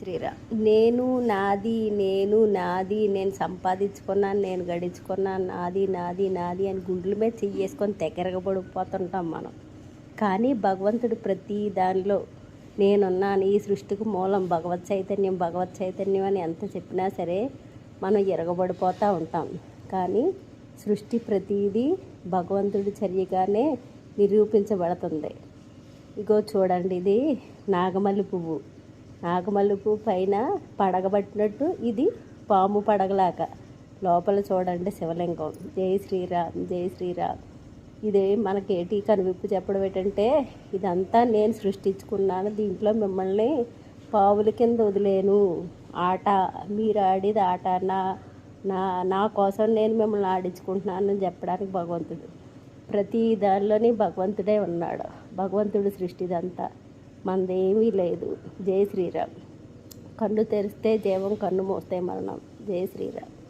శ్రీరామ్ నేను నాది నేను నాది నేను సంపాదించుకున్నాను నేను గడించుకున్నాను నాది నాది నాది అని గుండెల మీద చెయ్యేసుకొని తెగరగబడిపోతుంటాం మనం. కానీ భగవంతుడు ప్రతి దానిలో నేనున్నాను ఈ సృష్టికి మూలం భగవత్ చైతన్యం భగవత్ చైతన్యం అని ఎంత చెప్పినా సరే మనం ఎరగబడిపోతూ ఉంటాం. కానీ సృష్టి ప్రతిదీ భగవంతుడి చర్యగానే నిరూపించబడుతుంది. ఇగో చూడండి ఇది నాగమల్లి పువ్వు. నాగమల్లుపు పైన పడగబట్టినట్టు ఇది పాము పడగలాక లోపల చూడండి శివలింగం. జై శ్రీరామ్ జై శ్రీరామ్. ఇదే మనకి ఏటి కనువిప్పు చెప్పడం ఏంటంటే ఇదంతా నేను సృష్టించుకున్నాను. దీంట్లో మిమ్మల్ని పావుల కింద వదిలేను. ఆట మీరు ఆడేది ఆట. నా నా నా కోసం నేను మిమ్మల్ని ఆడించుకుంటున్నాను అని చెప్పడానికి భగవంతుడు. ప్రతి దానిలోని భగవంతుడే ఉన్నాడు. భగవంతుడు సృష్టిదంతా. మనదేమీ లేదు. జై శ్రీరామ్. కన్ను తెరిస్తే జీవం కన్ను మోస్తే మరణం. జై శ్రీరామ్.